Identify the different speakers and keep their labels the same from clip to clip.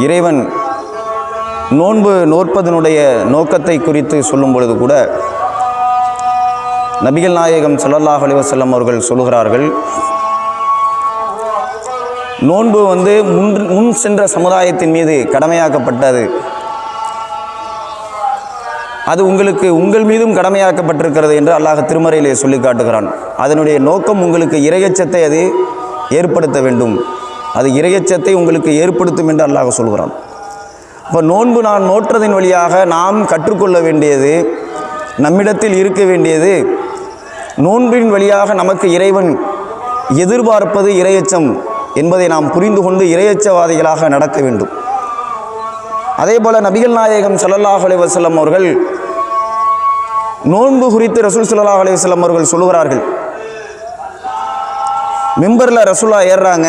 Speaker 1: இறைவன் நோன்பு நோற்பதனுடைய நோக்கத்தை குறித்து சொல்லும் பொழுது கூட நபிகள் நாயகம் சல்லல்லாஹ் அலிவசல்லம் அவர்கள் சொல்கிறார்கள் நோன்பு வந்து முன் முன் சென்ற சமுதாயத்தின் மீது கடமையாக்கப்பட்டது. அது உங்களுக்கு உங்கள் மீதும் கடமையாக்கப்பட்டிருக்கிறது என்று அல்லாஹ் திருமறையிலே சொல்லி காட்டுகிறான். அதனுடைய நோக்கம் உங்களுக்கு இரையச்சத்தை அது ஏற்படுத்த வேண்டும். அது இரையச்சத்தை உங்களுக்கு ஏற்படுத்தும் என்று அல்லாஹ் சொல்கிறான். இப்போ நோன்பு நான் நோற்றதின் வழியாக நாம் கற்றுக்கொள்ள வேண்டியது நம்மிடத்தில் இருக்க வேண்டியது நோன்பின் வழியாக நமக்கு இறைவன் எதிர்பார்ப்பது இரையச்சம் என்பதை நாம் புரிந்து கொண்டு இரையச்சவாதிகளாக நடக்க வேண்டும். அதேபோல நபிகள் நாயகம் ஸல்லல்லாஹு அலைஹி வஸல்லம் அவர்கள் நோன்பு குறித்து ரசூல் சல்லாஹ் அலைஹி வஸல்லம் அவர்கள் சொல்லுகிறார்கள். மிம்பரில் ரசூலா ஏறுறாங்க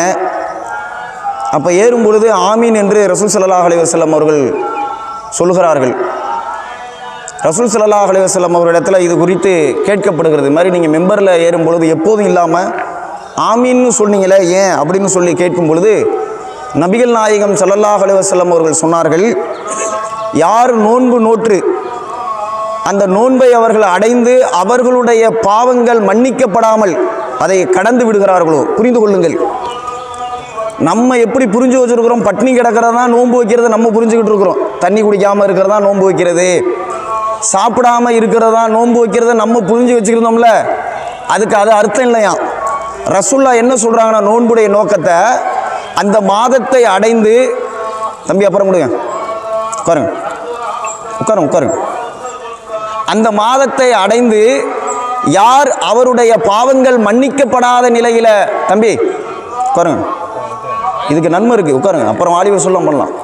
Speaker 1: அப்போ ஏறும் பொழுது ஆமீன் என்று ரசூல் ஸல்லல்லாஹு அலைஹி வஸல்லம் அவர்கள் சொல்லுகிறார்கள். ரசூல் ஸல்லல்லாஹு அலைஹி வஸல்லம் அவர்களிடத்தில் இது குறித்து கேட்கப்படுகிறது. மாதிரி நீங்கள் மெம்பரில் ஏறும் பொழுது எப்போதும் இல்லாமல் ஆமீன்னு சொன்னீங்களே ஏன் அப்படின்னு சொல்லி கேட்கும் பொழுது நபிகள் நாயகம் சல்லல்லாஹ் அலைஹி அவர்கள் சொன்னார்கள் யார் நோன்பு நோற்று அந்த நோன்பை அவர்கள் அடைந்து அவர்களுடைய பாவங்கள் மன்னிக்கப்படாமல் அதை கடந்து விடுகிறார்களோ? புரிந்து கொள்ளுங்கள். நம்ம எப்படி புரிஞ்சு வச்சுருக்கிறோம்? பட்னி கிடக்கிறதா நோன்பு வைக்கிறத நம்ம புரிஞ்சுக்கிட்டு இருக்கிறோம். தண்ணி குடிக்காமல் இருக்கிறதா நோன்பு வைக்கிறது. சாப்பிடாம இருக்கிறதா நோன்பு வைக்கிறத நம்ம புரிஞ்சு வச்சுக்கிறோம்ல அதுக்கு அது அர்த்தம் இல்லையா? ரசுல்லா என்ன சொல்கிறாங்கன்னா நோன்புடைய நோக்கத்தை அந்த மாதத்தை அடைந்து தம்பி அப்புறம் கொடுங்க உட்காருங்க. உட்காருங்க உட்காருங்க. அந்த மாதத்தை அடைந்து யார் அவருடைய பாவங்கள் மன்னிக்கப்படாத நிலையில் தம்பி உட்காருங்க. இதுக்கு நன்மை இருக்குது உட்காருங்க. அப்புறம் வாலிபர் சொல்ல பண்ணலாம்.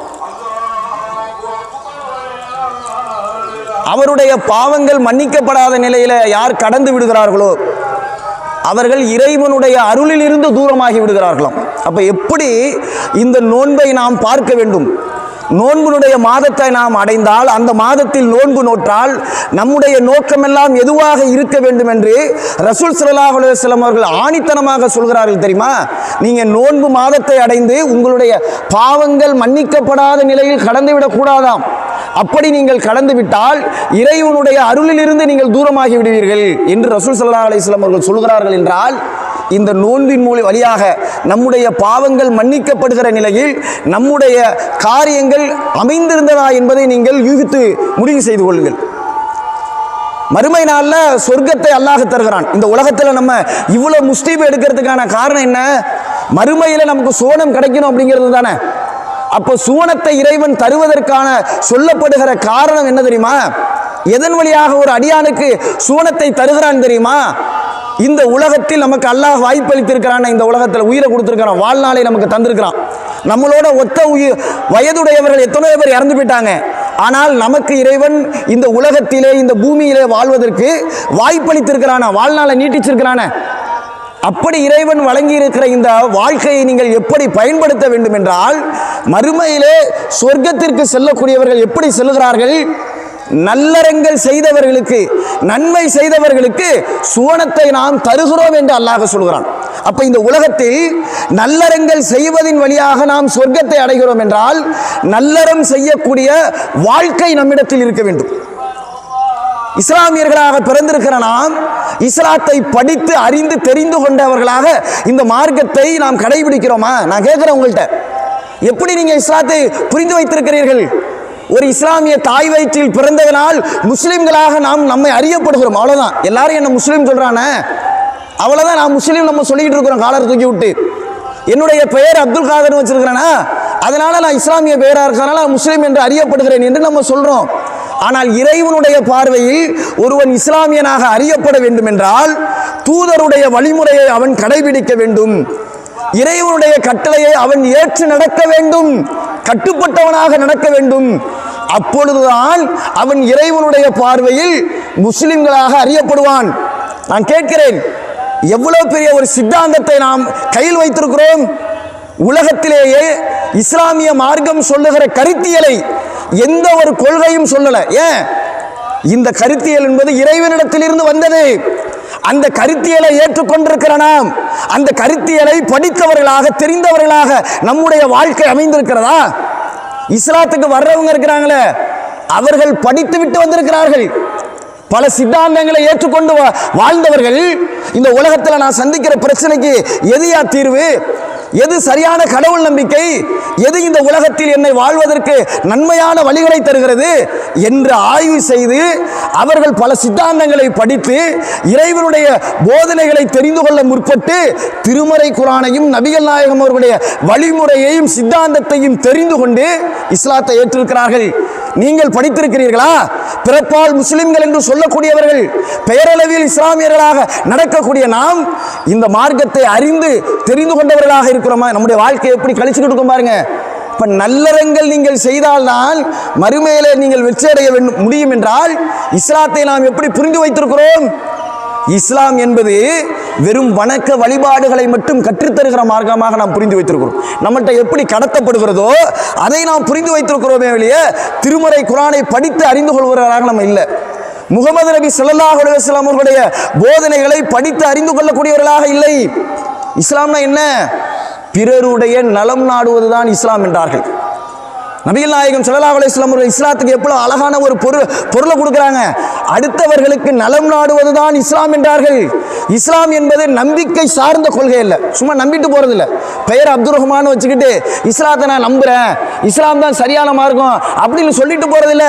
Speaker 1: அவருடைய பாவங்கள் மன்னிக்கப்படாத நிலையில் யார் கடந்து விடுகிறார்களோ அவர்கள் இறைவனுடைய அருளிலிருந்து தூரமாகி விடுகிறார்களாம். அப்போ எப்படி இந்த நோன்பை நாம் பார்க்க வேண்டும்? நோன்புனுடைய மாதத்தை நாம் அடைந்தால் அந்த மாதத்தில் நோன்பு நோற்றால் நம்முடைய நோக்கமெல்லாம் எதுவாக இருக்க வேண்டும் என்று ரசூல் ஸல்லல்லாஹு அலுவலம் அவர்கள் ஆணித்தனமாக சொல்கிறார்கள் தெரியுமா? நீங்கள் நோன்பு மாதத்தை அடைந்து உங்களுடைய பாவங்கள் மன்னிக்கப்படாத நிலையில் கடந்து விடக்கூடாதாம் அப்படி நீங்கள் கடந்து விட்டால் இறைவனுடைய அருளிலிருந்து நீங்கள் தூரமாகி விடுவீர்கள் என்று ரசூல் சல்லா அலைஹி அவர்கள் சொல்கிறார்கள் என்றால் இந்த நோன்பின் மூலம் வழியாக நம்முடைய பாவங்கள் மன்னிக்கப்படுகிற நிலையில் நம்முடைய காரியங்கள் அமைந்திருந்ததா என்பதை நீங்கள் யூகித்து முடிவு செய்து கொள்ளுங்கள். மறுமை நாளில் சொர்க்கத்தை அல்லாஹ் தருகிறான். இந்த உலகத்தில் நம்ம இவ்வளோ முஸ்லீம் எடுக்கிறதுக்கான காரணம் என்ன? மறுமையில் நமக்கு சோனம் கிடைக்கணும் அப்படிங்கிறது தானே. அப்போ சூனத்தை இறைவன் தருவதற்கான சொல்லப்படுகிற காரணம் என்ன தெரியுமா? எதன் வழியாக ஒரு அடியானுக்கு சூனத்தை தருகிறான் தெரியுமா? இந்த உலகத்தில் நமக்கு அல்லாஹ் வாய்ப்பளித்திருக்கிறான் இந்த உலகத்தில் உயிரை கொடுத்துருக்கிறான் வாழ்நாளை நமக்கு தந்திருக்கிறான். நம்மளோட ஒத்த உயிர் வயதுடையவர்கள் எத்தனையோ பேர் இறந்து போயிட்டாங்க. ஆனால் நமக்கு இறைவன் இந்த உலகத்திலே இந்த பூமியிலே வாழ்வதற்கு வாய்ப்பளித்திருக்கிறானா? வாழ்நாளை நீட்டிச்சிருக்கிறான? அப்படி இறைவன் வழங்கி இருக்கிற இந்த வாழ்க்கையை நீங்கள் எப்படி பயன்படுத்த வேண்டும் என்றால் மறுமையிலே சொர்க்கத்திற்கு செல்லக்கூடியவர்கள் எப்படி செல்கிறார்கள் நல்லறங்கள் செய்தவர்களுக்கு நன்மை செய்தவர்களுக்கு சுவனத்தை நாம் தருகிறோம் என்று அல்லாஹ் சொல்கிறான். அப்ப இந்த உலகத்தில் நல்லறங்கள் செய்வதின் வழியாக நாம் சொர்க்கத்தை அடைகிறோம் என்றால் நல்லறம் செய்யக்கூடிய வாழ்க்கை நம்மிடத்தில் இருக்க வேண்டும். இஸ்லாமியர்களாக பிறந்திருக்கிற நாம் இஸ்லாத்தை படித்து அறிந்து தெரிந்து கொண்டவர்களாக இந்த மார்க்கத்தை நாம் கடைபிடிக்கிறோமா? நான் கேட்குறேன் உங்கள்கிட்ட எப்படி நீங்க இஸ்லாத்தை புரிந்து வைத்திருக்கிறீர்கள்? ஒரு இஸ்லாமிய தாய் வயிற்றில் பிறந்ததனால் முஸ்லிம்களாக நாம் நம்மை அறியப்படுகிறோம். அவ்வளோதான் எல்லாரும் என்ன முஸ்லீம் சொல்றானே? அவ்வளோதான் நான் முஸ்லீம் நம்ம சொல்லிக்கிட்டு இருக்கிறோம். காலர் தூக்கி விட்டு. என்னுடைய பெயர் அப்துல் காதர் வச்சிருக்கிறேனா? அதனால நான் இஸ்லாமிய பெயராக இருக்கிறனால நான் முஸ்லீம் என்று அறியப்படுகிறேன் என்று நம்ம சொல்கிறோம் ஆனால் இறைவனுடைய பார்வையில் ஒருவன் இஸ்லாமியனாக அறியப்பட வேண்டும் என்றால் தூதருடைய வழிமுறையை அவன் கடைபிடிக்க வேண்டும். இறைவனுடைய கட்டளையை அவன் ஏற்று நடக்க வேண்டும். கட்டுப்பட்டவனாக நடக்க வேண்டும். அப்பொழுதுதான் அவன் இறைவனுடைய பார்வையில் முஸ்லிம்களாக அறியப்படுவான். நான் கேட்கிறேன் எவ்வளவு பெரிய ஒரு சித்தாந்தத்தை நாம் கையில் வைத்திருக்கிறோம்? உலகத்திலேயே இஸ்லாமிய மார்க்கம் சொல்லுகிற கருத்தியலை எந்த ஒரு கொள்கையும் சொல்லலை. ஏன்? இந்த கருத்தியல் என்பது இறைவனிடத்திலிருந்து வந்தது. அந்த கருத்தியலை ஏற்றுக்கொண்டிருக்கிற நாம் அந்த கருத்தியலை படித்தவர்களாக தெரிந்தவர்களாக நம்முடைய வாழ்க்கை அமைந்திருக்கிறதா? இஸ்லாத்துக்கு வர்றவங்க இருக்கிறாங்களே அவர்கள் படித்து விட்டு வந்திருக்கிறார்கள். பல சித்தாந்தங்களை ஏற்றுக்கொண்டு வா- வாழ்ந்தவர்கள் இந்த உலகத்தில் நான் சந்திக்கிற பிரச்சனைக்கு எதையா தீர்வு? எது சரியான கடவுள் நம்பிக்கை? எது இந்த உலகத்தில் என்னை வாழ்வதற்கு நன்மையான வழிகளை தருகிறது? என்று ஆய்வு செய்து அவர்கள் பல சித்தாந்தங்களை படித்து இறைவனுடைய போதனைகளை தெரிந்து கொள்ள முற்பட்டு திருமறை குரானையும் நபிகள் நாயகம் அவர்களுடைய வழிமுறையையும் சித்தாந்தத்தையும் தெரிந்து கொண்டு இஸ்லாத்தை ஏற்றிருக்கிறார்கள். நீங்கள் படித்திருக்கிறீர்களா? பிறப்பால் முஸ்லிம்கள் என்று சொல்லக்கூடியவர்கள் பெயரளவில் இஸ்லாமியர்களாக நடக்கக்கூடிய நாம் இந்த மார்க்கத்தை அறிந்து தெரிந்து கொண்டவர்களாக இருக்கிறோமா நம்முடைய வாழ்க்கையை எப்படி கழிச்சுக்கிட்டு இருக்கோம் பாருங்க. இப்போ நல்லறங்கள் நீங்கள் செய்தால்தான் மறுமையில நீங்கள் வெற்றி அடைய முடியும் என்றால் இஸ்லாத்தை நாம் எப்படி புரிந்து வைத்திருக்கிறோம்? இஸ்லாம் என்பது வெறும் வணக்க வழிபாடுகளை மட்டும் கற்றுத்தருகிற மார்க்கமாக நாம் புரிந்து வைத்திருக்கிறோம். நம்மகிட்ட எப்படி கடத்தப்படுகிறதோ அதை நாம் புரிந்து வைத்திருக்கிறோமே வெளியே திருமறை குரானை படித்து அறிந்து கொள்வதாக நம்ம இல்லை. முகமது நபி ஸல்லல்லாஹு அலுவலாம் அவர்களுடைய போதனைகளை படித்து அறிந்து கொள்ளக்கூடியவர்களாக இல்லை. இஸ்லாம்னா என்ன? பிறருடைய நலம் நாடுவதுதான் இஸ்லாம் என்றார்கள். நபிகள் நாயகம் சுல்லா அலைஹி வஸல்லம் அவர்கள் இஸ்லாத்துக்கு எவ்வளோ அழகான ஒரு பொருள் பொருளை கொடுக்குறாங்க. அடுத்தவர்களுக்கு நலம் நாடுவதுதான் இஸ்லாம் என்றார்கள். இஸ்லாம் என்பது நம்பிக்கை சார்ந்த கொள்கை இல்லை சும்மா நம்பிட்டு போகிறது இல்லை பெயர் அப்துல் ரஹ்மான் வச்சுக்கிட்டு இஸ்லாத்தை நான் நம்புகிறேன் இஸ்லாம் தான் சரியான மார்க்கம் அப்படின்னு சொல்லிட்டு போகிறதில்ல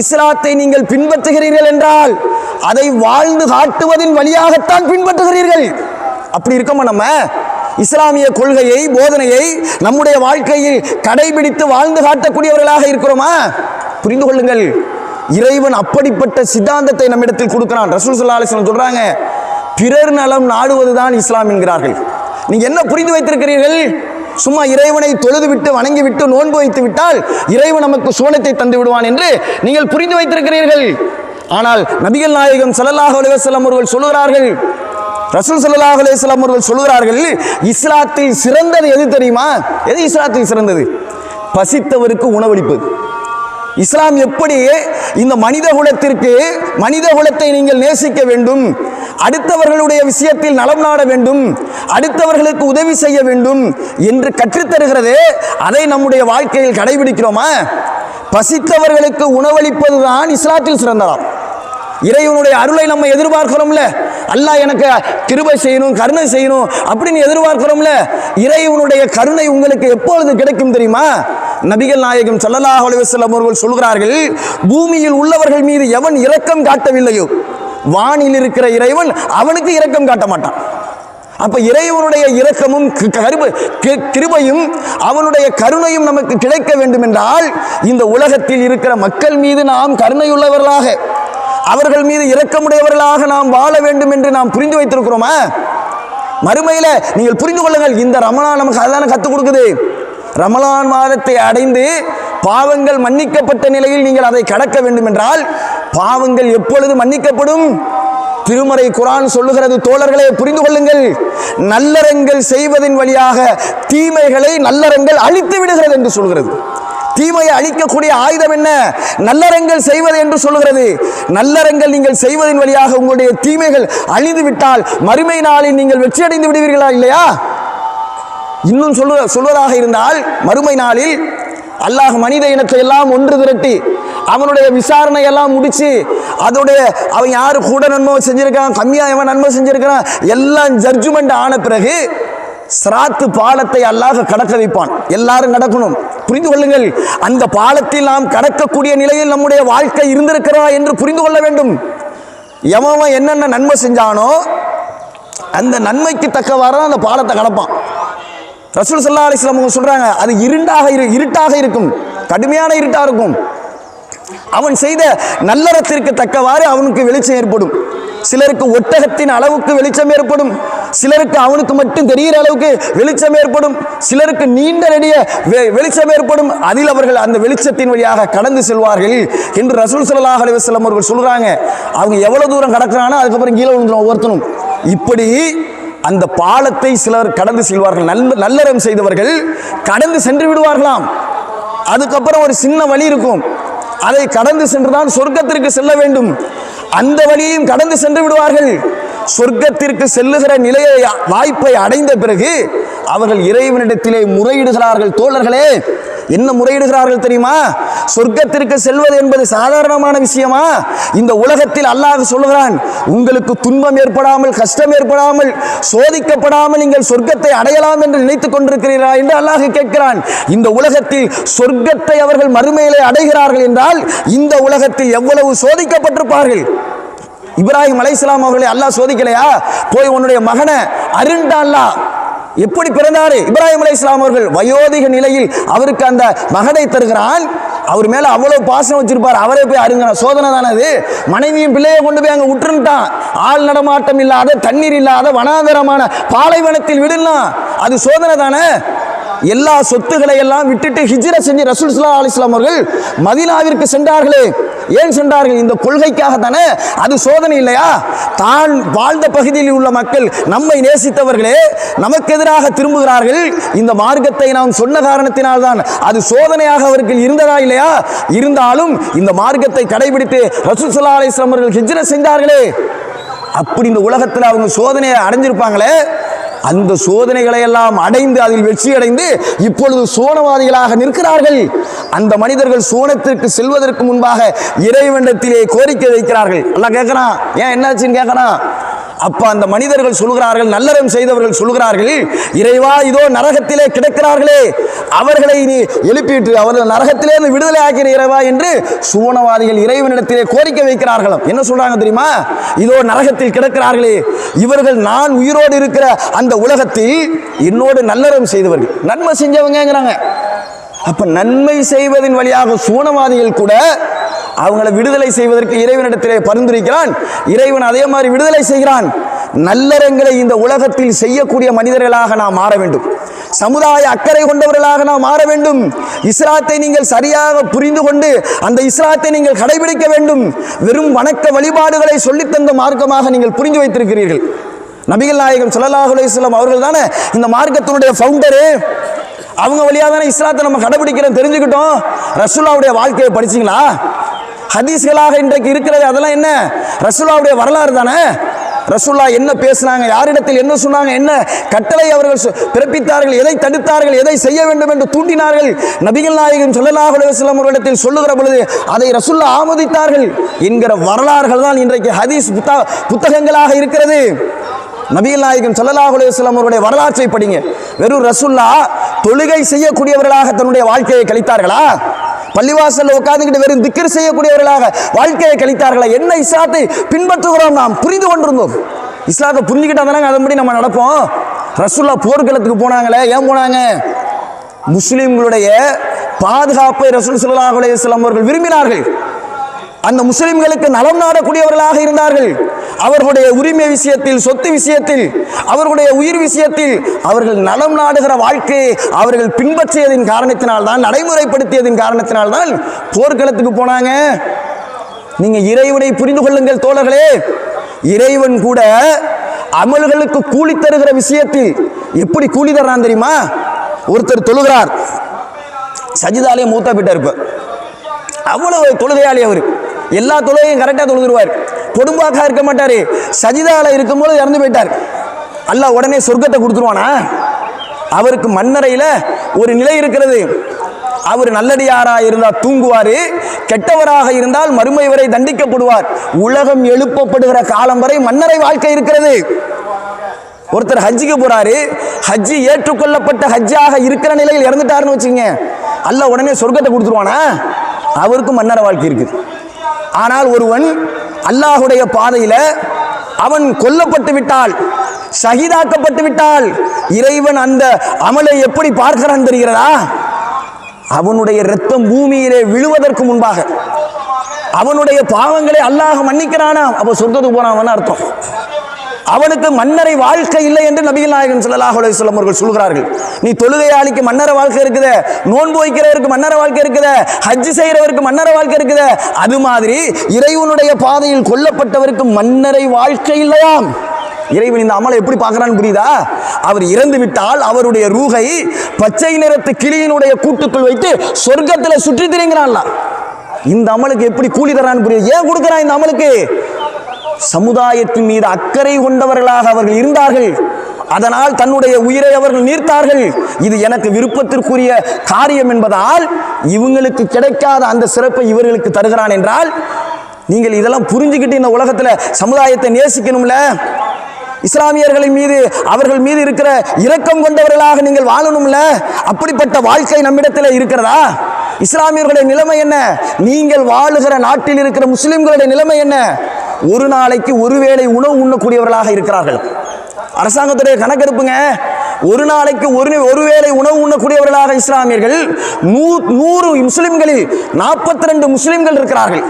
Speaker 1: இஸ்லாத்தை நீங்கள் பின்பற்றுகிறீர்கள் என்றால் அதை வாழ்ந்து காட்டுவதின் வழியாகத்தான் பின்பற்றுகிறீர்கள். அப்படி இருக்கோமா நம்ம? இஸ்லாமிய கொள்கையை போதனையை நம்முடைய வாழ்க்கையில் கடைபிடித்து வாழ்ந்து காட்டக்கூடியவர்களாக இருக்கிறோமா? புரிந்து கொள்ளுங்கள். இறைவன் அப்படிப்பட்ட சித்தாந்தத்தை நம்மிடத்தில் கொடுக்கிறான். ரசூல் ஸல்லல்லாஹு அலைஹி சொல்றாங்க பிறர் நலம் நாடுவதுதான் இஸ்லாம் என்கிறார்கள். நீங்க என்ன புரிந்து வைத்திருக்கிறீர்கள்? சும்மா இறைவனை தொழுது விட்டு வணங்கி விட்டு நோன்பு வைத்து விட்டால் இறைவன் நமக்கு சுவனத்தை தந்து விடுவான் என்று நீங்கள் புரிந்து வைத்திருக்கிறீர்கள். ஆனால் நபிகள் நாயகம் ஸல்லல்லாஹு அலுவலம் அவர்கள் சொல்லுகிறார்கள் ரசூல் சல்லா அலிஸ்லாம் அவர்கள் சொல்கிறார்கள் இஸ்லாத்தில் சிறந்தது எது தெரியுமா? எது இஸ்லாத்தில் சிறந்தது? பசித்தவருக்கு உணவளிப்பது இஸ்லாம் எப்படி இந்த மனித குலத்திற்கு மனித குலத்தை நீங்கள் நேசிக்க வேண்டும் அடுத்தவர்களுடைய விஷயத்தில் நலம் நாட வேண்டும் அடுத்தவர்களுக்கு உதவி செய்ய வேண்டும் என்று கற்றுத்தருகிறது அதை நம்முடைய வாழ்க்கையில் கடைபிடிக்கிறோமா? பசித்தவர்களுக்கு உணவளிப்பதுதான் இஸ்லாத்தில் சிறந்ததாம். இறைவனுடைய அருளை நம்ம எதிர்பார்க்கிறோம்ல. அல்லாஹ் எனக்கு கிருபை செய்யணும் கருணை செய்யணும் அப்படின்னு எதிர்பார்க்கிறோம்ல. இறைவனுடைய கருணை உங்களுக்கு எப்பொழுது கிடைக்கும் தெரியுமா? நபிகள் நாயகம் சல்லல்லாஹ் அலுவலம் அவர்கள் சொல்கிறார்கள் பூமியில் உள்ளவர்கள் மீது எவன் இரக்கம் காட்டவில்லையோ? வானில் இருக்கிற இறைவன் அவனுக்கு இரக்கம் காட்ட மாட்டான். அப்ப இறைவனுடைய இரக்கமும் கி- கி- கிருபையும் அவனுடைய கருணையும் நமக்கு கிடைக்க வேண்டும் என்றால் இந்த உலகத்தில் இருக்கிற மக்கள் மீது நாம் கருணையுள்ளவர்களாக அவர்கள் மீது இரக்கமுடையவர்களாக நாம் வாழ வேண்டும் என்று நாம் புரிந்து வைத்திருக்கிறோமா? மறுமையில நீங்கள் புரிந்து கொள்ளுங்கள் இந்த ரமலான் நமக்கு அதுதானே கற்றுக் கொடுக்குது. ரமலான் மாதத்தை அடைந்து பாவங்கள் மன்னிக்கப்பட்ட நிலையில் நீங்கள் அதை கடக்க வேண்டும் என்றால் பாவங்கள் எப்பொழுது மன்னிக்கப்படும்? திருமறை குரான் சொல்லுகிறது தோழர்களே புரிந்து கொள்ளுங்கள். நல்லறங்கள் செய்வதின் வழியாக தீமைகளை நல்லறங்கள் அழித்து விடுகிறது என்று சொல்கிறது. தீமையை அழிக்கக்கூடிய ஆயுதம் என்ன? நல்லறங்கள் செய்வது என்று சொல்லுகிறது. நல்லறங்கள் நீங்கள் செய்வதன் வழியாக உங்களுடைய தீமைகள் அழிந்து விட்டால் மறுமை நாளில் நீங்கள் வெற்றி அடைந்து விடுவீர்களா இல்லையா? இன்னும் சொல்லுவ சொல்வதாக இருந்தால் மறுமை நாளில் அல்லாஹ் மனித இனத்தை எல்லாம் ஒன்று திரட்டி அவனுடைய விசாரணை எல்லாம் முடிச்சு அதோடைய அவன் யாரு கூட நன்மை செஞ்சிருக்கான் கம்மியா எவன் நன்மை செஞ்சிருக்கான் எல்லாம் ஜட்ஜ்மெண்ட் ஆன பிறகு சிராத்து பாலத்தை அல்லாஹ் கடக்க வைப்பான். எல்லாரும் நடக்கணும். புரிந்து கொள்ளுங்கள். அந்த பாலத்தில் நாம் கடக்கக்கூடிய நிலையில் நம்முடைய வாழ்க்கை இருந்திருக்கிறா என்று புரிந்து கொள்ள வேண்டும். எவன் என்னென்ன நன்மை செஞ்சானோ அந்த நன்மைக்கு தக்கவாறு அந்த பாலத்தை கடப்பான். ரசூல் சல்லா அலிஸ்லாம் அவங்க சொல்றாங்க அது இருண்டாக இரு இருட்டாக இருக்கும். கடுமையான இருட்டாக இருக்கும். அவன் செய்த நல்லறத்திற்கு தக்கவாறு அவனுக்கு வெளிச்சம் ஏற்படும். சிலருக்கு ஒட்டகத்தின் அளவுக்கு வெளிச்சம் ஏற்படும். சிலருக்கு அவனுக்கு மட்டும் தெரிகிற அளவுக்கு வெளிச்சம் ஏற்படும். சிலருக்கு நீண்ட நெடிய வெ- வெளிச்சம் ஏற்படும். அதில் அவர்கள் அந்த வெளிச்சத்தின் வழியாக கடந்து செல்வார்கள் என்று ரசூல் ஸல்லல்லாஹு அலிவசலம் அவர்கள் சொல்கிறாங்க அவங்க எவ்வளோ தூரம் கடக்கிறானோ அதுக்கப்புறம் கீழே விழுந்துடும் ஒவ்வொருத்தனும். இப்படி அந்த பாலத்தை சிலர் கடந்து செல்வார்கள். நல்ல நல்லறம் செய்தவர்கள் கடந்து சென்று விடுவார்களாம். அதுக்கப்புறம் ஒரு சின்ன வழி இருக்கும். அதை கடந்து சென்றுதான் சொர்க்கத்திற்கு செல்ல வேண்டும். அந்த வழியையும் கடந்து சென்று விடுவார்கள். சொர்க்கத்திற்கு செல்லுகிற நிலையை வாய்ப்பை அடைந்த பிறகு அவர்கள் இறைவனிடத்திலே முறையிடுகிறார்கள். தோழர்களே என்ன முறையிடுகிறார்கள் தெரியுமா? சொர்க்கத்திற்கு செல்வது என்பது சாதாரணமான விஷயமா? இந்த உலகத்தில் அல்லாஹ் சொல்லுகிறான் உங்களுக்கு துன்பம் ஏற்படாமல் கஷ்டம் ஏற்படாமல் சோதிக்கப்படாமல் நீங்கள் சொர்க்கத்தை அடையலாம் என்று நினைத்துக் கொண்டிருக்கிறீர்களா? என்று அல்லாஹ் கேட்கிறான். இந்த உலகத்தில் சொர்க்கத்தை அவர்கள் மறுமையிலே அடைகிறார்கள் என்றால் இந்த உலகத்தில் எவ்வளவு சோதிக்கப்பட்டிருப்பார்கள்? இப்ராஹிம் அலைஹிஸ்ஸலாம் அவர்களை அல்லாஹ் சோதிக்கலையா? போய் உன்னுடைய மகனை அருண்டா எப்படி பிறந்தாரு? இப்ராஹிம் இஸ்லாம் அவர்கள் வயோதிக நிலையில் அவருக்கு அந்த மகனை தருகிறான். அவர் மேல அவ்வளவு பாசம் வச்சிருப்பார். அவரே போய் அருங்க சோதனை தானே அது? மனைவியும் பிள்ளையை கொண்டு போய் அங்க விட்டுருட்டான் ஆள் நடமாட்டம் இல்லாத தண்ணீர் இல்லாத வனாந்தரமான பாலைவனத்தில் விடலாம் அது சோதனை தானே? எல்லா சொத்துக்களை எல்லாம் விட்டுட்டு ஹிஜ்ர செஞ்சு ரசூல் சுல்லா அலைஹி வஸல்லம் அவர்கள் மதினாவிற்கு சென்றார்களே. ஏன் சென்றார்கள்? இந்த கொள்கைக்காக தானே அது சோதனை இல்லையா? தான் வாழ்ந்த பகுதியில் உள்ள மக்கள் நம்மை நேசித்தவர்களே நமக்கு எதிராக திரும்புகிறார்கள். இந்த மார்க்கத்தை நாம் சொன்ன காரணத்தினால்தான் அது சோதனையாக அவருக்கு இருந்ததா இல்லையா? இருந்தாலும் இந்த மார்க்கத்தை கடைபிடித்து ரசூல் சுல்லா அலைஹி வஸல்லம் அவர்கள் ஹிஜ்ர செஞ்சார்களே. அப்படி இந்த உலகத்தில் அவங்க சோதனையை அடைஞ்சிருப்பாங்களே? அந்த சோதனைகளை எல்லாம் அடைந்து அதில் வெற்றி அடைந்து இப்பொழுது சோனவாதிகளாக நிற்கிறார்கள். அந்த மனிதர்கள் சோனத்திற்கு செல்வதற்கு முன்பாக இறைவண்டத்திலே கோரிக்கை வைக்கிறார்கள். எல்லாம் கேட்கறான்? ஏன் என்னாச்சுன்னு கேட்கறான்? அப்ப அந்த மனிதர்கள் சொல்கிறார்கள் நல்லறம் செய்தவர்கள் சொல்கிறார்கள் இறைவா இதோ நரகத்திலே கிடக்கிறார்களே அவர்களை நீ எழுப்பிட்டு அவர்கள் நரகத்திலே விடுதலை ஆக்கிற இறைவா என்று சுவனவாதிகள் இறைவனிடத்திலே கோரிக்கை வைக்கிறார்களாம். என்ன சொல்றாங்க தெரியுமா? இதோ நரகத்தில் கிடக்கிறார்களே இவர்கள் நான் உயிரோடு இருக்கிற அந்த உலகத்தில் என்னோடு நல்லறம் செய்தவர்கள். நன்மை செஞ்சவங்கங்கிறாங்க. அப்ப நன்மை செய்வதன் வழியாக சூனவாதிகள் கூட அவங்களை விடுதலை செய்வதற்கு இறைவனிடத்திலே பரிந்துரைக்கிறான். இறைவன் அதே மாதிரி விடுதலை செய்கிறான். நல்லறங்களை இந்த உலகத்தில் செய்யக்கூடிய மனிதர்களாக நாம் மாற வேண்டும். சமுதாய அக்கறை கொண்டவர்களாக நாம் மாற வேண்டும். இஸ்லாத்தை நீங்கள் சரியாக புரிந்து கொண்டு அந்த இஸ்லாத்தை நீங்கள் கடைபிடிக்க வேண்டும். வெறும் வணக்க வழிபாடுகளை சொல்லித்தந்த மார்க்கமாக நீங்கள் புரிந்து வைத்திருக்கிறீர்கள். நபிகள் நாயகம் ஸல்லல்லாஹு அலைஹி அவர்கள் தானே இந்த மார்க்கத்தினுடைய ஃபவுண்டரு அவங்க வழியாக தானே இஸ்லாத்தை நம்ம கடைபிடிக்கிறோம் தெரிஞ்சுக்கிட்டோம். ரசுல்லாவுடைய வாழ்க்கையை படிச்சீங்களா? ஹதீஸ்களாக இன்றைக்கு இருக்கிறது அதெல்லாம் என்ன? ரசுல்லாவுடைய வரலாறு தானே? ரசுல்லா என்ன பேசினாங்க யாரிடத்தில் என்ன சொன்னாங்க என்ன கட்டளை அவர்கள் பிறப்பித்தார்கள் எதை தடுத்தார்கள் எதை செய்ய வேண்டும் என்று தூண்டினார்கள்? நபிகள் நாயகம் ஸல்லல்லாஹு அலைஹி அவர்களிடத்தில் சொல்லுகிற பொழுது அதை ரசுல்லா ஆமோதித்தார்கள் என்கிற வரலாறுகள் தான் இன்றைக்கு ஹதீஸ் புத்தா புத்தகங்களாக இருக்கிறது. நபிகள் நாயகம் ஸல்லல்லாஹு அலைஹி அவருடைய வரலாற்றை படிங்க. வெறும் ரசுல்லா தொழுகை செய்யக்கூடியவர்களாக தன்னுடைய வாழ்க்கையை கழித்தார்களா? பள்ளிவாசல்ல உட்கார்ந்துக்கிட்டு வெறும் திக்கர் செய்யக்கூடியவர்களாக வாழ்க்கையை கழித்தார்களா? என்ன இஸ்லாத்தை பின்பற்றுகிறோம் நாம்? புரிந்து கொண்டிருந்தோம். இஸ்லாத்தை புரிஞ்சுக்கிட்டா தானே அதன்படி நம்ம நடப்போம். ரசுல்லா போர்க்களத்துக்கு போனாங்களே ஏன் போனாங்க? முஸ்லீம்களுடைய பாதுகாப்பை ரசூல் சுல்லாஹ் அலையம் அவர்கள் விரும்பினார்கள். அந்த முஸ்லிம்களுக்கு நலம் நாடக்கூடியவர்களாக இருந்தார்கள். அவர்களுடைய உரிமை விஷயத்தில் சொத்து விஷயத்தில் அவர்களுடைய உயிர் விஷயத்தில் அவர்கள் நலம் நாடுகிற வாழ்க்கையை அவர்கள் பின்பற்றியதின் காரணத்தினால்தான் நடைமுறைப்படுத்தியதின் காரணத்தினால்தான் போர்க்களத்துக்கு போனாங்க. நீங்க இறைவனை புரிந்து கொள்ளுங்கள் தோழர்களே. இறைவன் கூட அமல்களுக்கு கூலி தருகிற விஷயத்தில் எப்படி கூலி தர்றான் தெரியுமா? ஒருத்தர் தொழுகிறார். சஜிதாலே மூத்தா போயிட்டார் இப்ப. அவ்வளவு தொழுகையாளி அவர். எல்லா தொழுகையும் கரெக்டாக தொழுதுருவார். பொடும்பாக்கா இருக்க மாட்டார். சஜிதாவில் இருக்கும்போது இறந்து போயிட்டார். அல்லாஹ் உடனே சொர்க்கத்தை கொடுத்துருவானா? அவருக்கு மண்ணறையில் ஒரு நிலை இருக்கிறது. அவர் நல்லடியாராக இருந்தால் தூங்குவார். கெட்டவராக இருந்தால் மறுமை வரை தண்டிக்கப்படுவார். உலகம் எழுப்பப்படுகிற காலம் வரை மன்னரை வாழ்க்கை இருக்கிறது. ஒருத்தர் ஹஜ்ஜிக்கு போறாரு. ஹஜ்ஜி ஏற்றுக்கொள்ளப்பட்ட ஹஜ்ஜாக இருக்கிற நிலையில் இறந்துட்டாருன்னு வச்சுங்க அல்ல உடனே சொர்க்கத்தை கொடுத்துருவானா? அவருக்கும் மன்னர வாழ்க்கை இருக்குது. ஆனால் ஒருவன் அல்லாஹுடைய பாதையில் அவன் கொல்லப்பட்டு விட்டால் சகிதாக்கப்பட்டு விட்டால் இறைவன் அந்த அமலை எப்படி பார்க்கிறான் தெரிகிறதா? அவனுடைய ரத்தம் பூமியிலே விழுவதற்கு முன்பாக. அவனுடைய பாவங்களை அல்லாஹ் மன்னிக்கிறானா அப்போ சொர்க்கத்துக்கு போனான் அர்த்தம். அவனுக்கு மன்னரை வாழ்க்கை இல்லை என்று நபிகள் நாயகன் ஸல்லல்லாஹு அலைஹி அவர்கள் சொல்கிறார்கள். நீ தொழுகையாளிக்கு மன்னர வாழ்க்கை இருக்குது நோன்பு வைக்கிறவருக்கு மன்னர வாழ்க்கை இருக்குது ஹஜ் செய்கிறவருக்கு மன்னர வாழ்க்கை இருக்குது அது மாதிரி இறைவனுடைய பாதையில் கொல்லப்பட்டவருக்கு மன்னரை வாழ்க்கை இல்லையாம். இறைவன் இந்த அமலை எப்படி பார்க்குறான்னு புரியுதா? அவர் இறந்து விட்டால் அவருடைய ரூகை பச்சை நிறத்து கிளியினுடைய கூட்டுக்குள் வைத்து சொர்க்கத்தில் சுற்றி திரிங்கிறான்ல இந்த அமலுக்கு எப்படி கூலி தரான்னு புரியுது? ஏன் கொடுக்குறான் இந்த அமலுக்கு? சமுதாயத்தின் மீது அக்கறை கொண்டவர்களாக அவர்கள் இருந்தார்கள். அதனால் தன்னுடைய உயிரை அவர்கள் நீர்த்தார்கள். இது எனக்கு விருப்பத்திற்குரிய காரியம் என்பதால் இவங்களுக்கு கிடைக்காத அந்த சிறப்பை இவர்களுக்கு தருகிறான் என்றால் நீங்கள் இதெல்லாம் புரிஞ்சுக்கிட்டு இந்த உலகத்தில் சமுதாயத்தை நேசிக்கணும்ல? இஸ்லாமியர்களின் மீது அவர்கள் மீது இருக்கிற இரக்கம் கொண்டவர்களாக நீங்கள் வாழணும்ல? அப்படிப்பட்ட வாழ்க்கை நம்மிடத்தில் இருக்கிறதா? இஸ்லாமியர்களுடைய நிலைமை என்ன? நீங்கள் வாழுகிற நாட்டில் இருக்கிற முஸ்லிம்களுடைய நிலைமை என்ன? ஒரு நாளைக்கு ஒருவேளை உணவு உண்ணக்கூடியவர்களாக இருக்கிறார்கள். அரசாங்கத்துடைய கணக்கெடுப்புங்க ஒரு நாளைக்கு ஒரு ஒருவேளை உணவு உண்ணக்கூடியவர்களாக இஸ்லாமியர்கள் நூ நூறு முஸ்லிம்களில் நாற்பத்தி ரெண்டு முஸ்லிம்கள் இருக்கிறார்கள்.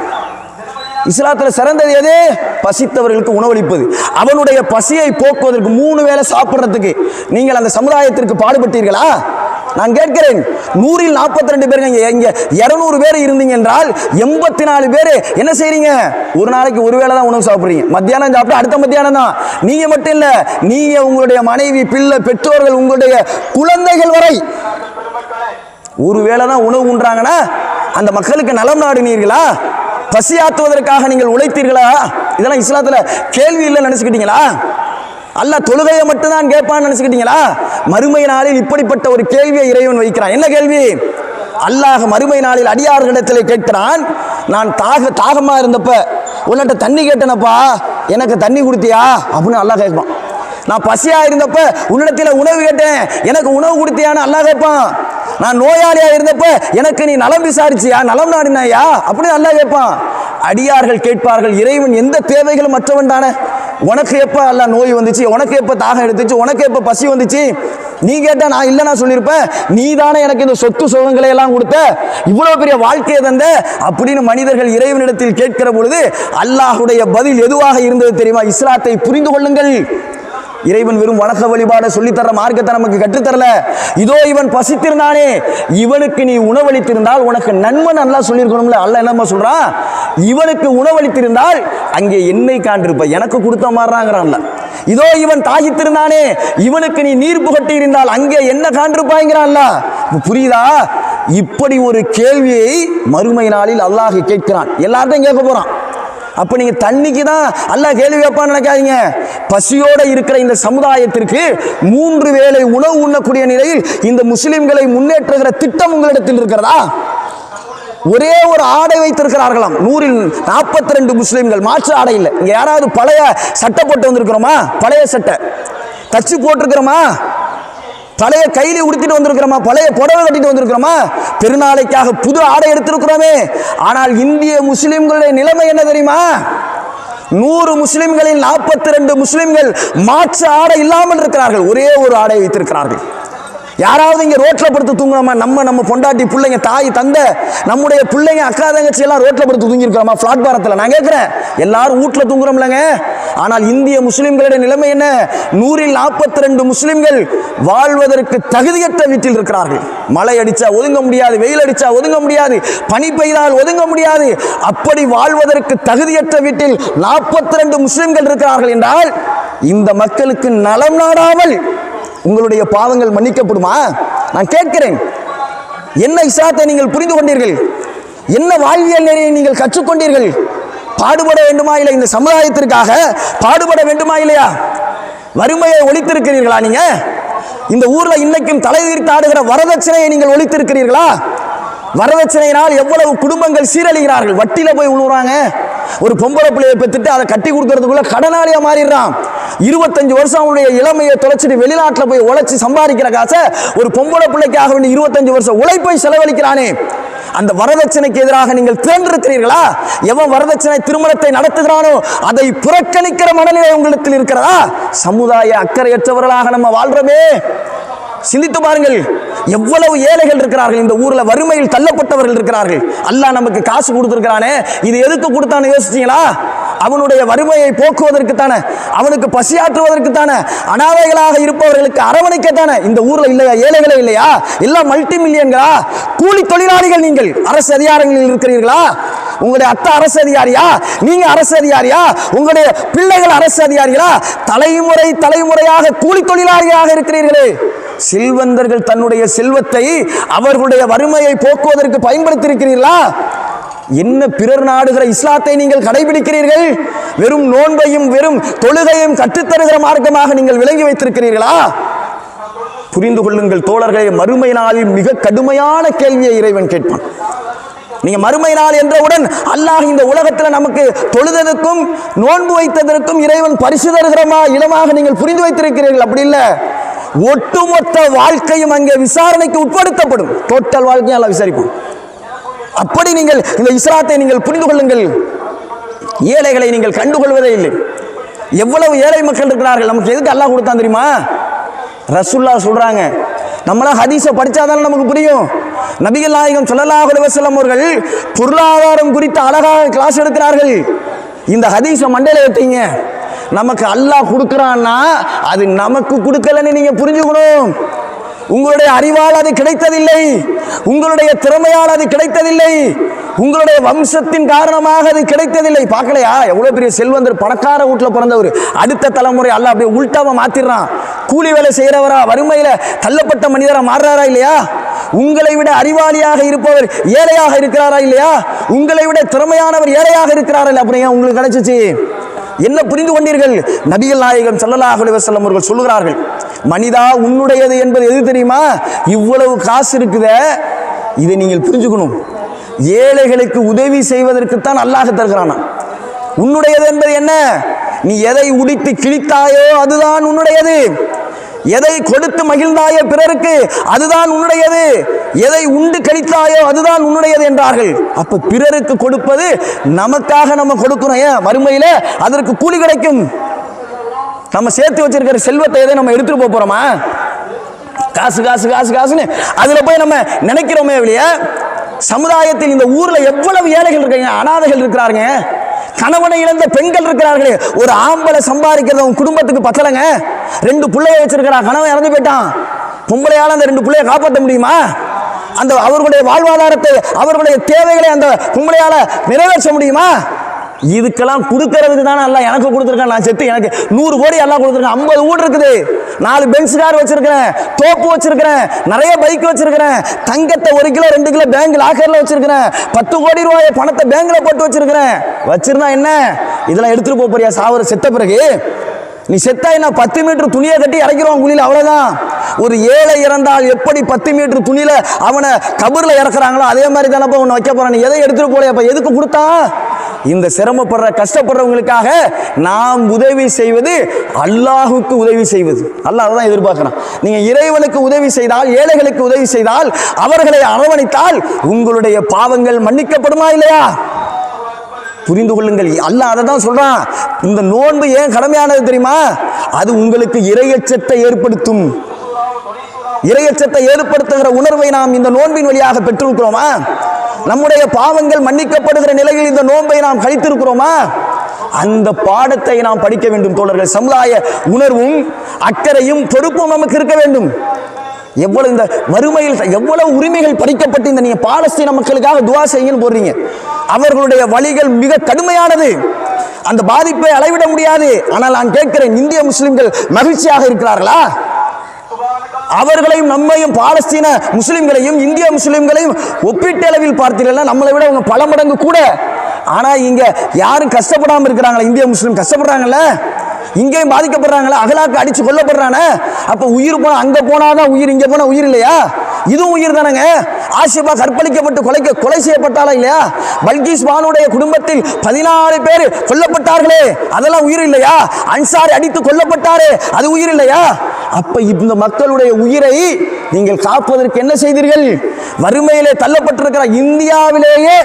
Speaker 1: இஸ்லாத்தில் சிறந்தது எது? பசித்தவர்களுக்கு உணவளிப்பது. அவனுடைய பசியை போக்குவதற்கு மூணு வேளை சாப்பிட்றதுக்கு நீங்கள் அந்த சமுதாயத்திற்கு பாடுபட்டீர்களா? நான் கேட்கிறேன் நூறில் நாற்பத்தி ரெண்டு பேருங்க இரநூறு பேர் இருந்தீங்க என்றால் எண்பத்தி நாலு பேர் என்ன செய்றீங்க? ஒரு நாளைக்கு ஒரு வேளை தான் உணவு சாப்பிட்றீங்க. மத்தியானம் சாப்பிட்டு அடுத்த மத்தியானம் தான். நீங்க மட்டும் இல்ல நீங்க உங்களுடைய மனைவி பிள்ளை பெற்றோர்கள் உங்களுடைய குழந்தைகள் வரை ஒரு வேளை தான் உணவு உண்றாங்கன்னா அந்த மக்களுக்கு நலம் நாடினீர்களா? பசியாற்றுவதற்காக நீங்கள் உழைத்தீர்களா? இதெல்லாம் இஸ்லாத்தில் கேள்வி இல்லை நினச்சிக்கிட்டீங்களா? அல்லாஹ் தொழுகையை மட்டும்தான் கேட்பான்னு நினைச்சுக்கிட்டீங்களா? மறுமை நாளில் இப்படிப்பட்ட ஒரு கேள்வியை இறைவன் வைக்கிறான். என்ன கேள்வி? அல்லாஹ் மறுமை நாளில் அடியார்களிடத்தில் கேட்கிறான். நான் தாக தாகமாக இருந்தப்ப உன்னிட்ட தண்ணி கேட்டனப்பா. எனக்கு தண்ணி கொடுத்தியா? அப்படின்னு அல்லாஹ் கேட்பான். நான் பசியாக இருந்தப்ப உன்னிடத்தில் உணவு கேட்டேன். எனக்கு உணவு கொடுத்தியான்னு அல்லாஹ் கேட்பான் நான் நோயாளியாக இருந்தப்ப எனக்கு நீ நலம் விசாரிச்சியா? நலம் நாடினாயா? அப்படின்னு அல்லாஹ் கேட்பான் அடியார்கள் கேட்பார்கள் இறைவன் எந்த தேவைகளும் மற்றவன் தானே உனக்கு எப்போ அல்ல நோய் வந்துச்சு? உனக்கு எப்போ தாகம் எடுத்துச்சு? உனக்கு எப்போ பசி வந்துச்சு? நீ கேட்டால் நான் இல்லை நான் சொல்லியிருப்பேன். நீ தானே எனக்கு இந்த சொத்து சுகங்களை எல்லாம் கொடுத்த இவ்வளோ பெரிய வாழ்க்கையை தந்த அப்படின்னு மனிதர்கள் இறைவனிடத்தில் கேட்கிற பொழுது அல்லாஹுடைய பதில் எதுவாக இருந்தது தெரியுமா? இஸ்லாத்தை புரிந்து கொள்ளுங்கள். இறைவன் வெறும் வணக்க வழிபாட சொல்லித்தர மார்க்கத்தை நமக்கு கற்றுத்தரல. இதோ இவன் பசித்திருந்தானே. இவனுக்கு நீ உணவளித்திருந்தால் உனக்கு நன்மை நல்லா சொல்லியிருக்கணும்ல. அல்ல என்னம்மா சொல்றான் இவனுக்கு உணவளித்திருந்தால் அங்கே என்னை காண்டிருப்ப. எனக்கு கொடுத்த மாதிரிறாங்கிறான்ல இதோ இவன் தாகித்திருந்தானே. இவனுக்கு நீ நீர் புகட்டி இருந்தால் அங்கே என்ன காண்டிருப்பாங்கிறான்ல புரியுதா? இப்படி ஒரு கேள்வியை மறுமை நாளில் அல்லாஹ் கேட்கிறான். எல்லார்ட்டையும் கேட்க போறான். அப்ப நீங்க தண்ணிக்கு தான் அல்லாஹ் கேள்வி வைப்பான்னு நினைக்காதீங்க. பசியோட இருக்கிற இந்த சமுதாயத்திற்கு மூன்று வேளை உணவு உண்ணக்கூடிய நிலையில் இந்த முஸ்லிம்களை முன்னேற்றுகிற திட்டம் உங்களிடத்தில் இருக்கிறதா? ஒரே ஒரு ஆடை வைத்திருக்கிறார்களாம். நூறில் நாற்பத்தி ரெண்டு முஸ்லீம்கள். மாற்று ஆடை இல்லை. இங்க யாராவது பழைய சட்டை போட்டு வந்திருக்கிறோமா? பழைய சட்டை. தச்சு போட்டிருக்கிறோமா? பழைய கைலி உடுத்திட்டு வந்திருக்கிறோமா? பழைய புடவை கட்டிட்டு வந்திருக்கிறோமா? பெருநாளைக்காக புது ஆடை எடுத்திருக்கிறோமே. ஆனால் இந்திய முஸ்லிம்களுடைய நிலைமை என்ன தெரியுமா? நூறு முஸ்லிம்களில் நாற்பத்தி ரெண்டு முஸ்லிம்கள் மாற்று ஆடை இல்லாமல் இருக்கிறார்கள். ஒரே ஒரு ஆடை வைத்திருக்கிறார்கள். யாராவது இங்கே ரோட்டில் படுத்து தூங்குறோமா நம்ம நம்ம பொண்டாட்டி பிள்ளைங்க தாய் தந்தை நம்முடைய பிள்ளைங்க அக்கா தங்கச்சி எல்லாம் ரோட்டில் படுத்து தூங்கி ஃப்ளாட் பிளாட்பாரத்தில் நான் கேட்குறேன் எல்லாரும் வீட்டில் தூங்குறோம்லங்க. ஆனால் இந்திய முஸ்லிம்களுடைய நிலைமை என்ன? நூறில் நாற்பத்தி ரெண்டு முஸ்லிம்கள் வாழ்வதற்கு தகுதியற்ற வீட்டில் இருக்கிறார்கள். மழை அடித்தா ஒதுங்க முடியாது வெயில் அடித்தா ஒதுங்க முடியாது பனி பெய்தால் ஒதுங்க முடியாது. அப்படி வாழ்வதற்கு தகுதியற்ற வீட்டில் நாற்பத்தி ரெண்டு முஸ்லிம்கள் இருக்கிறார்கள் என்றால் இந்த மக்களுக்கு நலம் நாடாமல் உங்களுடைய பாவங்கள் மன்னிக்கப்படுமா? நான் கேட்கிறேன். என்ன இசாத்தை நீங்கள் புரிந்து கொண்டீர்கள்? என்ன வாழ்வியல் நெறியை நீங்கள் கற்றுக்கொண்டீர்கள்? பாடுபட வேண்டுமா இல்லை இந்த சமுதாயத்திற்காக? பாடுபட வேண்டுமா இல்லையா? வறுமையை ஒழித்திருக்கிறீர்களா நீங்க? இந்த ஊர்ல இன்னைக்கும் தலைவிரித்து ஆடுகிற வரதட்சணையை நீங்கள் ஒழித்திருக்கிறீர்களா? வரதட்சணையினால் எவ்வளவு குடும்பங்கள் சீரழிகிறார்கள்? வட்டியில போய் விழுவுறாங்க ஒரு பொம்பளை பிள்ளையை பெற்றுட்டு அதை கட்டி கொடுக்கறதுக்குள்ள கடனாளியாக மாறிடுறான். இருபத்தஞ்சு வருஷம் அவனுடைய இளமையை தொலைச்சிட்டு வெளிநாட்டில் போய் உழைச்சி சம்பாதிக்கிற காசை ஒரு பொம்பளை பிள்ளைக்காக வேண்டிய இருபத்தஞ்சு வருஷம் உழைப்பை செலவழிக்கிறானே. அந்த வரதட்சணைக்கு எதிராக நீங்கள் திரண்டிருக்கிறீர்களா? எவன் வரதட்சணை திருமணத்தை நடத்துகிறானோ அதை புறக்கணிக்கிற மனநிலை உங்களிடத்தில் இருக்கிறதா? சமுதாய அக்கறையற்றவர்களாக நம்ம வாழ்றோமே. சிந்தித்து பாருங்கள். எவ்வளவு ஏழைகள் இருக்கிறார்கள். இந்த ஊரில் வறுமையில் தள்ளப்பட்டவர்கள் இருக்கிறார்கள். அல்லாஹ் நமக்கு காசு கொடுத்துருக்கிறானே. இது எதுக்கு கொடுத்தான்னு யோசிச்சீங்களா? அவனுடைய வறுமையை போக்குவதற்கு தானே. அவனுக்கு பசியாற்றுவதற்கு தானே. அனாதைகளாக இருப்பவர்களுக்கு அரவணைக்கத்தானே இந்த ஊரில் இல்லையா? ஏழைகளே இல்லையா? எல்லாம் மல்டி மில்லியன்களா கூலி தொழிலாளிகள் நீங்கள். அரசு அதிகாரங்களில் இருக்கிறீர்களா? உங்களுடைய அத்தை அரசு அதிகாரியா? நீங்க அரசு அதிகாரியா? உங்களுடைய பிள்ளைகள் அரசு அதிகாரிகளா? தலைமுறை தலைமுறையாக கூலி தொழிலாளியாக இருக்கிறீர்களே. செல்வந்தர்கள் தன்னுடைய செல்வத்தை அவர்களுடைய வறுமையை போக்குவதற்கு பயன்படுத்தியிருக்கிறீர்களா? என்ன பிறர் நாடுகிற இஸ்லாத்தை நீங்கள் கடைபிடிக்கிறீர்கள்? வெறும் நோன்பையும் வெறும் தொழுகையும் கற்றுத்தருகிற மார்க்கமாக நீங்கள் விளங்கி வைத்திருக்கிறீர்களா? புரிந்து கொள்ளுங்கள் தோழர்களே மறுமை நாளில் மிக கடுமையான கேள்வியை இறைவன் கேட்பான். நீங்க மறுமை நாள் என்றவுடன் அல்லாஹ் இந்த உலகத்தில் நமக்கு தொழுதற்கும் நோன்பு வைத்ததற்கும் இறைவன் பரிசு தருகிறமா இடமாக நீங்கள் புரிந்து வைத்திருக்கிறீர்கள். அப்படி இல்லை. ஒட்டுமொத்த வாழ்க்கையும் அங்கே விசாரணைக்கு உட்படுத்தப்படும். டோட்டல் வாழ்க்கையும் எல்லாம் விசாரிப்போம் அப்படி நீங்கள் இந்த இஸ்லாத்தை நீங்கள் புரிந்து கொள்ளுங்கள். ஏழைகளை நீங்கள் கண்டுகொள்வதே இல்லை. எவ்வளவு ஏழை மக்கள் இருக்கிறார்கள்? நமக்கு எதுக்கு அல்லாஹ் கொடுத்தான் தெரியுமா? ரசுல்லா சொல்றாங்க. நம்மளாம் ஹதீஸை படித்தாதானே நமக்கு புரியும். நபிகள் நாயகம் ஸல்லல்லாஹு அலைஹி அவர்கள் பொருளாதாரம் குறித்து அழகாக கிளாஸ் எடுக்கிறார்கள். இந்த ஹதீஸை மண்டையில் வைத்தீங்க நமக்கு அல்லாஹ் கொடுக்குறான்னா அது நமக்கு கொடுக்கலன்னு நீங்கள் புரிஞ்சுக்கணும். உங்களுடைய அறிவால் அது கிடைத்ததில்லை. உங்களுடைய திறமையால் அது கிடைத்ததில்லை. உங்களுடைய வம்சத்தின் காரணமாக அது கிடைத்ததில்லை. பார்க்கலையா? எவ்வளோ பெரிய செல்வந்தர் பணக்கார வீட்டில் பிறந்தவர். அடுத்த தலைமுறை அல்ல அப்படியே உள்டாவை மாற்றிடுறான் கூலி வேலை செய்கிறவரா வறுமையில் தள்ளப்பட்ட மனிதராக மாறுறாரா இல்லையா? உங்களை விட அறிவாளியாக இருப்பவர் ஏழையாக இருக்கிறாரா இல்லையா? உங்களை விட திறமையானவர் ஏழையாக இருக்கிறாரா இல்லை அப்புறம் ஏன் உங்களுக்கு கிடைச்சிச்சு? என்ன புரிந்து கொண்டீர்கள்? நபிகள் நாயகம் ஸல்லல்லாஹு அலைஹி அவர்கள் சொல்லுகிறார்கள் மனிதா உன்னுடையது என்பது எது தெரியுமா? இவ்வளவு காசு இருக்குதே. இதை நீங்கள் புரிஞ்சுக்கணும். ஏழைகளுக்கு உதவி செய்வதற்குத்தான் அல்லாஹ் தருகிறானா? உன்னுடையது என்பது என்ன? நீ எதை உடித்து கிழித்தாயோ அதுதான் உன்னுடையது. எதை கொடுத்து மகிழ்ந்தாயோ பிறருக்கு அதுதான் உன்னுடையது. எதை உண்டு கழித்தாயோ அதுதான் உன்னுடையது என்றார்கள். அப்ப பிறருக்கு கொடுப்பது நமக்காக நம்ம கொடுக்கணும் ஏன்? மறுமையில அதற்கு கூலி கிடைக்கும். நம்ம சேர்த்து வச்சிருக்கிற செல்வத்தை எதை நம்ம எடுத்துட்டு போக போறோமா? காசு காசு காசு காசுன்னு அதில் போய் நம்ம நினைக்கிறோமே இல்லையா சமுதாயத்தில் இந்த ஊரில் எவ்வளவு ஏழைகள் இருக்காங்க அனாதைகள் இருக்கிறாருங்க. கணவனை இழந்த பெண்கள் இருக்கிறார்களே ஒரு ஆம்பளை சம்பாதிக்கிறது உன் குடும்பத்துக்கு பத்தலைங்க? ரெண்டு பிள்ளைய வச்சிருக்கிறா கணவன் இறந்து போயிட்டான். பொம்பளையால் அந்த ரெண்டு பிள்ளைய காப்பாற்ற முடியுமா? அந்த அவர்களுடைய வாழ்வாதாரத்தை அவர்களுடைய தேவைகளை அந்த பொம்பளையால் நிறைவேற்ற முடியுமா? இதுக்கெல்லாம் கொடுக்கறதுக்கு தானே எல்லாம் எனக்கு கொடுத்துருக்கேன் நான் செத்து எனக்கு நூறு கோடி எல்லாம் கொடுத்துருக்கேன். ஐம்பது வீடு இருக்குது. நாலு பென்ஸ் கார் வச்சிருக்கிறேன். தோப்பு வச்சிருக்கிறேன். நிறைய பைக் வச்சிருக்கிறேன். தங்கத்தை ஒரு கிலோ ரெண்டு கிலோ பேங்க் லாக்கரில் வச்சிருக்கிறேன். பத்து கோடி ரூபாய் பணத்தை பேங்க்ல போட்டு வச்சிருக்கிறேன். வச்சிருந்தா என்ன? இதெல்லாம் எடுத்துட்டு போக போறியா? சாவர செத்த பிறகு நீ செத்தா என்ன பத்து மீட்டர் துணியை கட்டி இறக்கிறோம் குழியில்? அவ்வளோதான் ஒரு ஏழை இறந்தால் எப்படி பத்து மீட்டர் துணியில் அவனை கபரில் இறக்குறாங்களோ அதே மாதிரி தானப்பா உன்னை வைக்க போகிறான் நீ எதை எடுத்துகிட்டு போலையா? எதுக்கு கொடுத்தா? இந்த சிரமப்படுற கஷ்டப்படுறவங்களுக்காக நாம் உதவி செய்வது அல்லாஹுக்கு உதவி செய்வது. அல்லாஹ் தான் எதிர்பார்க்குறான். நீங்கள் இறைவனுக்கு உதவி செய்தால் ஏழைகளுக்கு உதவி செய்தால் அவர்களை அரவணைத்தால் உங்களுடைய பாவங்கள் மன்னிக்கப்படுமா இல்லையா? புரிந்து கொள்ளுங்கள். அல்லாஹ் அதை தான் சொல்கிறான் இந்த நோன்பு ஏன் கடமையானது தெரியுமா? அது உங்களுக்கு இரையச்சத்தை ஏற்படுத்தும். இரையச்சத்தை ஏற்படுத்துகிற உணர்வை நாம் இந்த நோன்பின் வழியாக பெற்றிருக்கிறோமா? நம்முடைய பாவங்கள் மன்னிக்கப்படுகிற நிலையில் இந்த நோன்பை நாம் கழித்திருக்கிறோமா? அந்த பாடத்தை நாம் படிக்க வேண்டும் தோழர்கள். சமுதாய உணர்வும் அக்கறையும் பொறுப்பும் நமக்கு இருக்க வேண்டும். எவ்வளவு இந்த வறுமையில் எவ்வளவு உரிமைகள் பறிக்கப்பட்டு இந்த நீங்கள் பாலஸ்தீன மக்களுக்காக துவா செய்யுன்னு போடுறீங்க. அவர்களுடைய வழிகள் மிக கடுமையானது. அந்த பாதிப்பை அளவிட முடியாது. ஆனால் நான் கேட்கிறேன் இந்திய முஸ்லிம்கள் மகிழ்ச்சியாக இருக்கிறார்களா? அவர்களையும் நம்மையும் பாலஸ்தீன முஸ்லிம்களையும் இந்திய முஸ்லிம்களையும் ஒப்பீட்டளவில் பார்த்தீங்கன்னா நம்மளை விட அவங்க பல மடங்கு கூட. ஆனால் இங்கே யாரும் கஷ்டப்படாமல் இருக்கிறாங்களா? இந்திய முஸ்லீம் கஷ்டப்படுறாங்கல்ல? இங்கேயும் பாதிக்கப்படுறாங்களா அகலாக்கு அடிச்சு கொல்லப்படுறானே? அப்ப உயிர் போனா அங்க போனாதான் உயிர் இங்க போனா உயிர் இல்லையா? இதுவும் உயிர் தானங்க. ஆசிபா கற்பழிக்கப்பட்டு கொலைக்க கொலை செய்யப்பட்டாலா இல்லையா? பல்கிஸ் பானுடைய குடும்பத்தில் பதினாறு பேர் கொல்லப்பட்டார்களே. அதெல்லாம் உயிர் இல்லையா? அன்சாரி அடித்து கொல்லப்பட்டாரே. அது உயிர் இல்லையா? அப்ப இந்த மக்களுடைய உயிரை நீங்கள் காப்பதற்கு என்ன செய்தீர்கள்? வறுமையிலே தள்ளப்பட்டிருக்கிற இந்தியாவிலேயே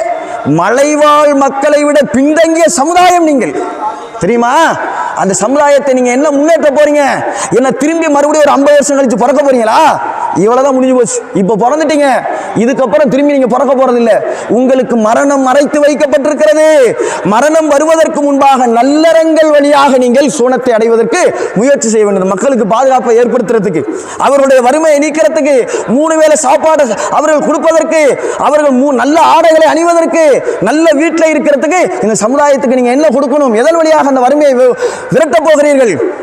Speaker 1: மலைவாழ் மக்களை விட பின்தங்கிய சமுதாயம் நீங்கள். தெரியுமா? அந்த சமுதாயத்தை நீங்க என்ன முன்னேற்ற போறீங்க? என்ன திரும்பி மறுபடியும் ஒரு ஐம்பது வருஷம் கழிச்சு பிறக்க போறீங்களா? இவ்வளவுதான் முடிஞ்சு போச்சு. இப்போ பிறந்துட்டீங்க. இதுக்கப்புறம் திரும்பி நீங்க பிறக்க போறது இல்ல உங்களுக்கு மரணம் மறைத்து வைக்கப்பட்டிருக்கிறது. மரணம் வருவதற்கு முன்பாக நல்லறங்கள் வழியாக நீங்கள் சூனத்தை அடைவதற்கு முயற்சி செய்ய வேண்டும். மக்களுக்கு பாதுகாப்பை ஏற்படுத்துறதுக்கு அவர்களுடைய வறுமையை நீக்கிறதுக்கு மூணு வேளை சாப்பாடு அவர்கள் கொடுப்பதற்கு அவர்கள் மூ நல்ல ஆடைகளை அணிவதற்கு நல்ல வீட்டில் இருக்கிறதுக்கு இந்த சமுதாயத்துக்கு நீங்க என்ன கொடுக்கணும்? எதன் வழியாக அந்த வறுமையை வி- விரட்டப் போகிறீர்கள்?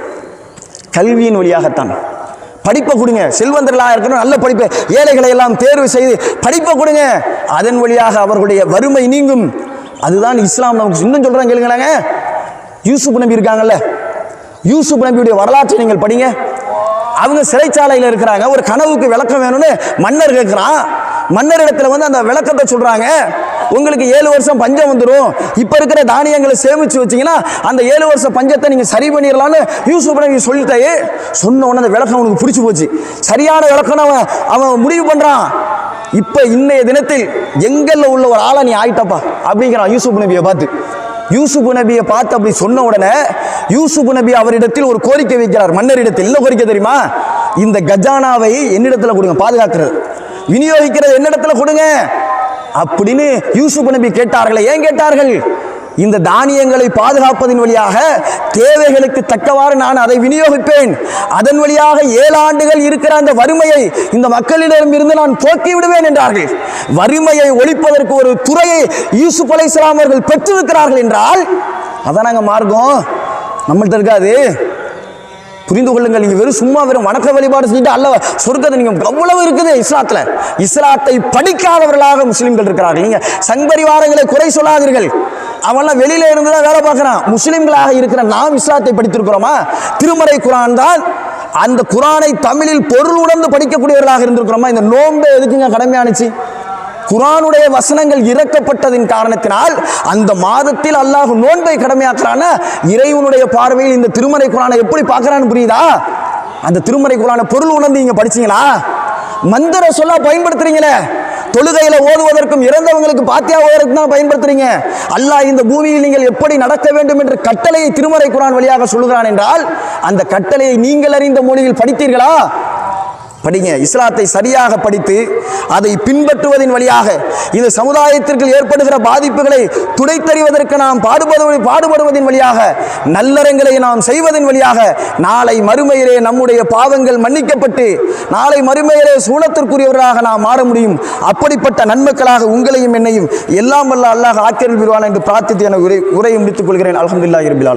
Speaker 1: கல்வியின் வழியாகத்தான். படிப்பை கொடுங்க. செல்வந்தர்களாக இருக்கணும். நல்ல படிப்பை. ஏழைகளை எல்லாம் தேர்வு செய்து படிப்பை கொடுங்க. அதன் வழியாக அவர்களுடைய வறுமை நீங்கும். அதுதான் இஸ்லாம் நமக்கு இன்னும் சொல்கிறாங்க கேளுங்களாங்க. யூசுப் நபி இருக்காங்கல்ல. யூசுப் நபியுடைய வரலாற்றை நீங்கள் படிங்க. அவங்க சிறைச்சாலையில் இருக்கிறாங்க. ஒரு கனவுக்கு விளக்கம் வேணும்னு மன்னர் கேட்குறான் மன்னர் இடத்துல வந்து அந்த விளக்கத்தை சொல்கிறாங்க உங்களுக்கு ஏழு வருஷம் பஞ்சம் வந்துடும் இப்போ இருக்கிற தானியங்களை சேமிச்சு வச்சீங்கன்னா அந்த ஏழு வருஷம் பஞ்சத்தை நீங்கள் சரி பண்ணிடலாம்னு யூசுப் நபி சொல்லிட்டாயே சொன்ன உடனே அந்த விளக்கம் அவனுக்கு பிடிச்சி போச்சு. சரியான விளக்கம் அவன் அவன் முடிவு பண்ணுறான் இப்போ இன்றைய தினத்தில் எங்கல்ல உள்ள ஒரு ஆளை நீ ஆயிட்டப்பா அப்படிங்கிறான் யூசுப் நபியை பார்த்து. யூசுப் நபியை பார்த்து அப்படி சொன்ன உடனே யூசுப் நபி அவரிடத்தில் ஒரு கோரிக்கை வைக்கிறார். மன்னரிடத்தில் என்ன கோரிக்கை தெரியுமா? இந்த கஜானாவை என்னிடத்தில் கொடுங்க பாதுகாக்கிறது. விநியோகிக்கிறது என்னிடத்தில் கொடுங்க. அப்படின்னு யூசுப் நபி கேட்டார்களே. ஏன் கேட்டார்கள்? இந்த தானியங்களை பாதுகாப்பதின் வழியாக தேவைகளுக்கு தக்கவாறு நான் அதை விநியோகிப்பேன். அதன் வழியாக ஏழு ஆண்டுகள் இருக்கிற அந்த வறுமையை இந்த மக்களிடம் இருந்து நான் போக்கி விடுவேன் என்றார்கள். வறுமையை ஒழிப்பதற்கு ஒரு துறையை யூசுப் அலைஹிஸ்ஸலாம் அவர்கள் பெற்றிருக்கிறார்கள் என்றால் அதான் நாங்கள் மார்க்கம்? நம்மள்ட்ட இருக்காது. புரிந்து கொள்ளுங்கள். நீங்க வெறும் சும்மா வெறும் வணக்க வழிபாடு செஞ்சுட்டு அல்ல சொர்க்கத்தை நீங்க அவ்வளவு இருக்குது இஸ்லாத்துல? இஸ்லாத்தை படிக்காதவர்களாக முஸ்லிம்கள் இருக்கிறார்கள். நீங்க சங்பரிவாரங்களை குறை சொல்லாதீர்கள். அவன்லாம் வெளியில இருந்து தான் வேலை பார்க்கறான். முஸ்லிம்களாக இருக்கிற நாம் இஸ்லாத்தை படித்திருக்கிறோமா? திருமறை குரான் தான் அந்த குரானை தமிழில் பொருள் உணர்ந்து படிக்கக்கூடியவர்களாக இருந்திருக்கிறோமா? இந்த நோன்பு எதுக்குங்க கடமையானுச்சு? குரானுடைய வசனங்கள் இறக்கப்பட்டதின் காரணத்தினால் அந்த மாதத்தில் அல்லாஹ் நோன்பை கடமையாக்குறான இறைவனுடைய பார்வையில் இந்த திருமறை குரானை எப்படி பார்க்கறான்னு புரியுதா? அந்த திருமறை குரானை பொருள் உணர்ந்து நீங்க படிச்சீங்களா? மந்திர சொல்ல பயன்படுத்துறீங்களே. தொழுகையில ஓதுவதற்கும் இறந்தவங்களுக்கு பாத்தியா ஓதுவதற்கு தான் பயன்படுத்துறீங்க? அல்லாஹ் இந்த பூமியில் நீங்கள் எப்படி நடக்க வேண்டும் என்று கட்டளையை திருமறை குரான் வழியாக சொல்லுகிறான் என்றால் அந்த கட்டளையை நீங்கள் அறிந்த மொழியில் படித்தீர்களா? படிங்க. இஸ்லாத்தை சரியாக படித்து அதை பின்பற்றுவதன் வழியாக இந்த சமுதாயத்திற்கு ஏற்படுகிற பாதிப்புகளை துடைத்தறிவதற்கு நாம் பாடுபடு பாடுபடுவதன் வழியாக நல்லறங்களை நாம் செய்வதன் வழியாக நாளை மறுமையிலே நம்முடைய பாவங்கள் மன்னிக்கப்பட்டு நாளை மறுமையிலே சூழத்திற்குரியவர்களாக நாம் மாற முடியும். அப்படிப்பட்ட நன்மக்களாக உங்களையும் என்னையும் எல்லாம் வல்ல அல்லாஹ் ஆக்கிரமிப்பான் என்று பிரார்த்தித்து என உரை உரையை முடித்துக் கொள்கிறேன். அலமதுல்லா ரபில்